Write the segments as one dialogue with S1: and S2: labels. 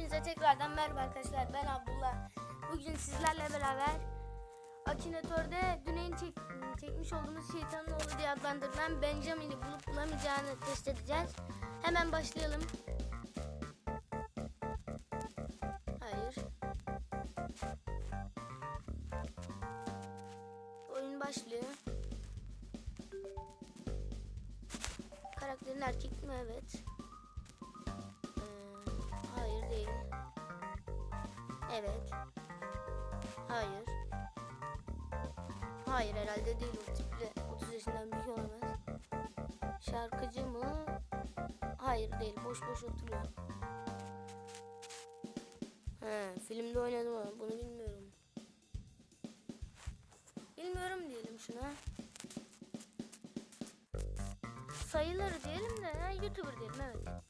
S1: Hepinize tekrardan merhaba arkadaşlar. Ben Abdullah. Bugün sizlerle beraber Akinator'da Güney'in çek, çekmiş olduğumuz şeytanın oğlu diye adlandırılan Benjamin'i bulup bulamayacağını test edeceğiz. Hemen başlayalım. Hayır. Oyun başlıyor. Karakterin erkek mi? Evet. Evet. Hayır. Hayır herhalde değil o tiple 30 yaşından büyük olamaz. Şarkıcı mı? Hayır değil boş boş oturuyor. He, filmde oynadım ama bunu bilmiyorum. Bilmiyorum diyelim şuna. Sayıları diyelim de ha, YouTuber diyelim evet.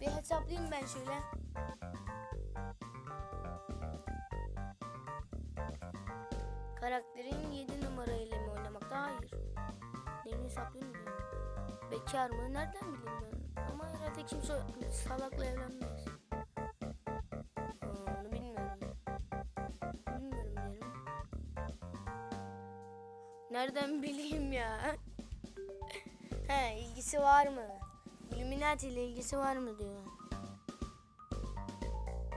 S1: Bir hesaplayayım ben şöyle. Karakterin 7 numarayla mı oynamakta? Hayır. Neyini hesaplayayım mı? Bekar mı? Nereden bileyim ben? Ama herhalde kimse salakla evlenmez. Aa. Nereden bileyim ya? He ilgisi var mı? Illuminati ile ilgisi var mı diyor.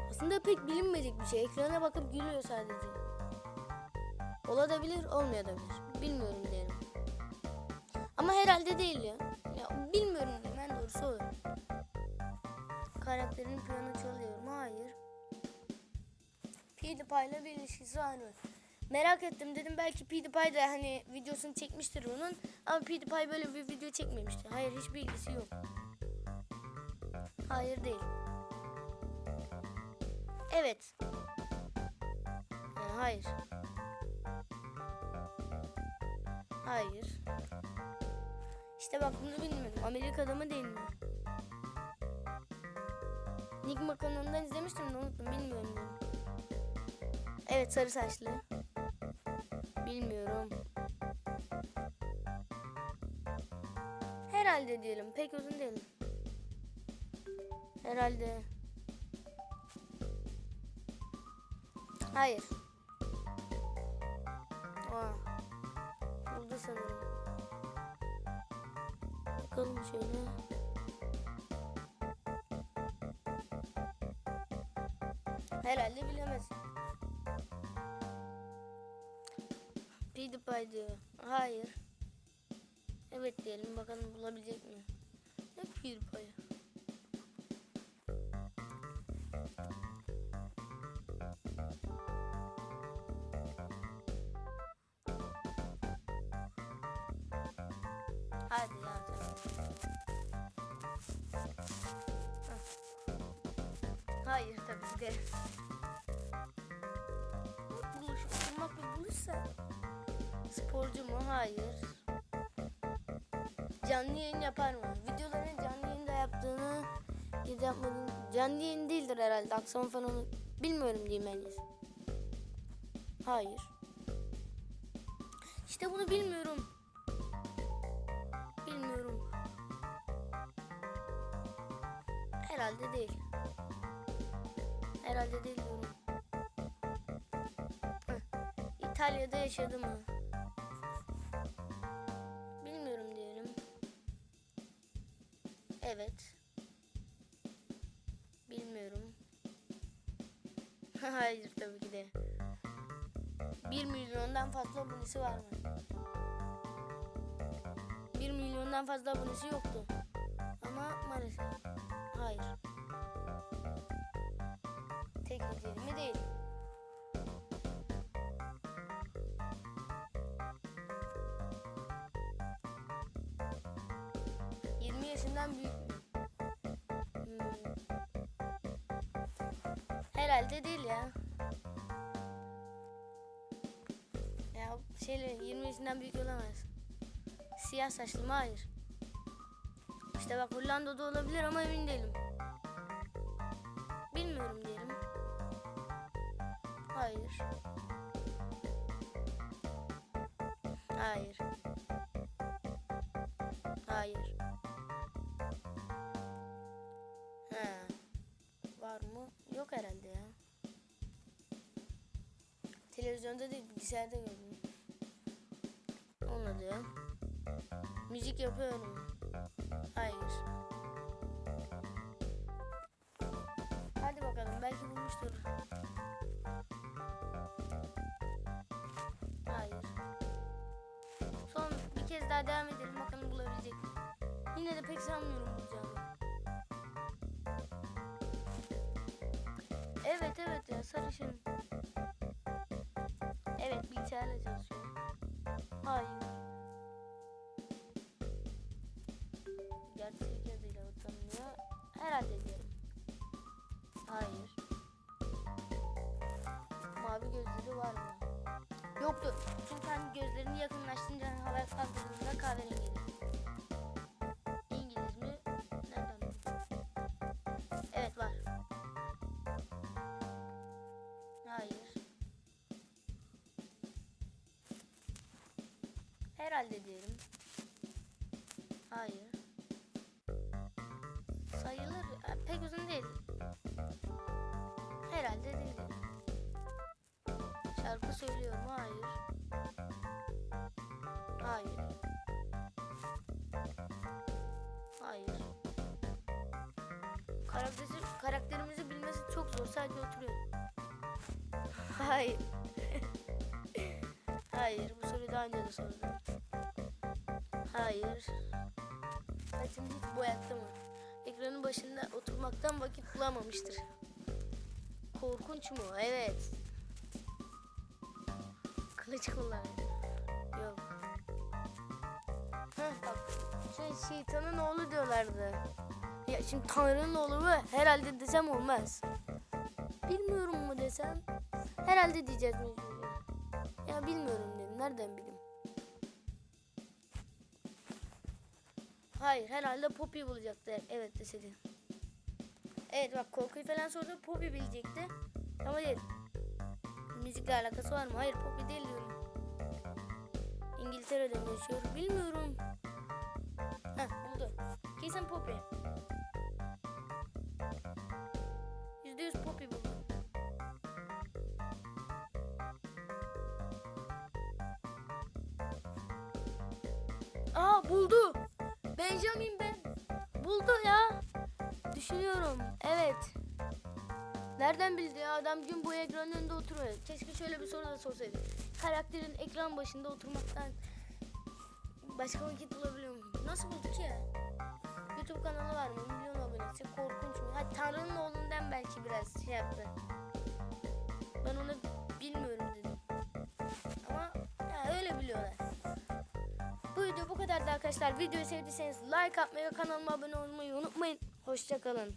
S1: Aslında pek bilinmedik bir şey. Ekrana bakıp gülüyor sadece. Olabilir, olmayabilir. Bilmiyorum diyelim. Ama herhalde değil ya. Ya bilmiyorum diyeyim en doğrusu o. Karakterin piyano çalıyor mu? Hayır. PewDiePie ile bir ilişkisi var mı? Merak ettim dedim belki PewDiePie de hani videosunu çekmiştir onun. Ama PewDiePie böyle bir video çekmemişti. Hayır hiçbir ilgisi yok. Hayır değil. Evet. Ha, hayır. Hayır. İşte bak bunu bilmiyorum. Amerika'da mı değil mi? Nick kanalından izlemiştim de unuttum. Bilmiyorum diyorum. Evet sarı saçlı. Bilmiyorum. Herhalde diyelim. Pek uzun değil. Herhalde. Hayır. Aa. Burada sanırım. Bakalım şöyle. Herhalde bilemez. PewDiePie diyor. Hayır. Evet diyelim bakalım bulabilecek mi? Ne PewDiePie? Hayır tabii ki de. Buluş, bulmak bir buluşsa. Sporcu mu? Hayır. Canlı yayın yapar mı? Videolarını canlı yayında yaptığını ya da canlı yayın değildir herhalde. Akşam falan bilmiyorum diyeyim en iyisi. Hayır. İşte bunu bilmiyorum. Bilmiyorum. Herhalde değil. Herhalde değil. Heh. İtalya'da yaşadı mı? Bilmiyorum diyelim. Evet. Bilmiyorum. Hayır tabii ki de. 1 milyondan fazla abonesi var mı? 1 milyondan fazla abonesi yoktu. Ama maalesef. Hayır. Yaşından büyük? Hmm. Herhalde değil ya. Ya şeyle 20 yaşından büyük olamaz. Siyah saçlı mı? Hayır. İşte bak Hollanda'da olabilir ama emin değilim. Bilmiyorum diyelim. Hayır. Hayır. Hayır. yok herhalde ya. Televizyonda değil bilgisayarda gördüm. Olmadı ya. Müzik yapıyorum. Hayır. Hadi bakalım belki bulmuştur. Hayır. Son bir kez daha devam edelim bakalım bulabilecek miyim? Yine de pek sanmıyorum Evet evet ya sarışın. Evet bilgisayarla çalışıyor. Hayır. Gerçek adıyla tanınıyor. Herhalde diyelim. Hayır. Mavi gözleri var mı? Yoktu. Çünkü hani gözlerini yakınlaştırınca havaya kaldırdığında kahverengi. Herhalde diyelim. Hayır. Sayılır. Pek uzun değil. Herhalde değil. Şarkı söylüyor mu? Hayır. Hayır. Hayır. Karakteri, karakterimizi bilmesi çok zor. Sadece oturuyor. Hayır. Hayır. Bu soruyu daha önce de sordum. Hayır. Saçını hiç boyattı mı? Ekranın başında oturmaktan vakit bulamamıştır. Korkunç mu? Evet. Kılıç kullanıyor. Yok. Heh bak. Şey şeytanın oğlu diyorlardı. Ya şimdi Tanrı'nın oğlu mu? Herhalde desem olmaz. Bilmiyorum mu desem? Herhalde diyeceğiz mecburen. Ya bilmiyorum dedim. Nereden bileyim? Hayır herhalde Poppy bulacaktı. Evet deseydi. Evet bak korkuyu falan sordu Poppy bilecekti. Ama değil. Müzikle alakası var mı? Hayır Poppy değil diyorum. İngiltere'de mi yaşıyor? Bilmiyorum. Heh buldu. Kesin Poppy. Yüzde yüz Poppy buldu. Aa buldu. Benjamin ben. Buldu ya. Düşünüyorum. Evet. Nereden bildi ya? Adam gün boyu ekranın önünde oturuyor. Keşke şöyle bir soru da sorsaydı. Karakterin ekran başında oturmaktan başka vakit bulabiliyor muyum? Nasıl buldu ki? YouTube kanalı var mı? Milyon abonesi. Korkunç mu? Ha Tanrı'nın oğlundan belki biraz şey yaptı. Ben onu bilmiyorum dedim. Video bu kadardı arkadaşlar. Videoyu sevdiyseniz like atmayı ve kanalıma abone olmayı unutmayın. Hoşçakalın.